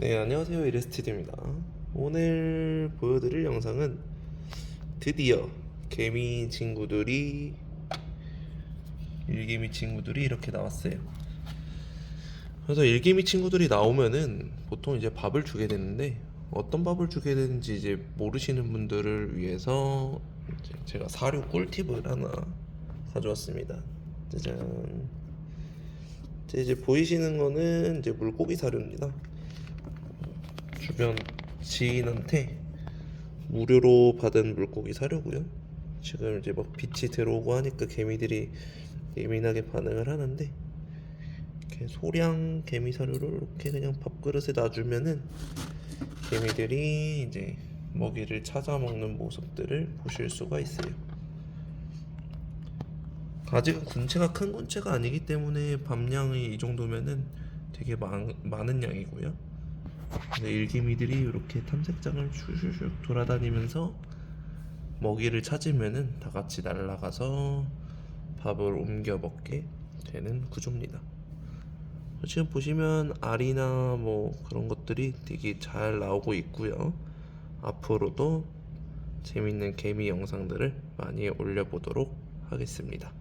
네, 안녕하세요. 이레스티드입니다. 오늘 보여드릴 영상은 드디어 개미 친구들이 일개미 친구들이 이렇게 나왔어요. 그래서 일개미 친구들이 나오면은 보통 이제 밥을 주게 되는데 어떤 밥을 주게 되는지 이제 모르시는 분들을 위해서 제가 사료 꿀팁을 하나 가져왔습니다. 짜잔. 이제 보이시는 거는 이제 물고기 사료입니다. 주변 지인한테 무료로 받은 물고기 사료고요. 지금 이제 막 빛이 들어오고 하니까 개미들이 예민하게 반응을 하는데 이렇게 소량 개미 사료를 이렇게 그냥 밥그릇에 놔주면은 개미들이 이제 먹이를 찾아 먹는 모습들을 보실 수가 있어요. 아직은 군체가 큰 군체가 아니기 때문에 밥량이 이 정도면은 되게 많, 많은 양이고요. 근데 일기미들이 이렇게 탐색장을 슈슈슉 돌아다니면서 먹이를 찾으면은 다 같이 날아가서 밥을 옮겨 먹게 되는 구조입니다. 지금 보시면 알이나 뭐 그런 것들이 되게 잘 나오고 있고요. 앞으로도 재밌는 개미 영상들을 많이 올려보도록 하겠습니다.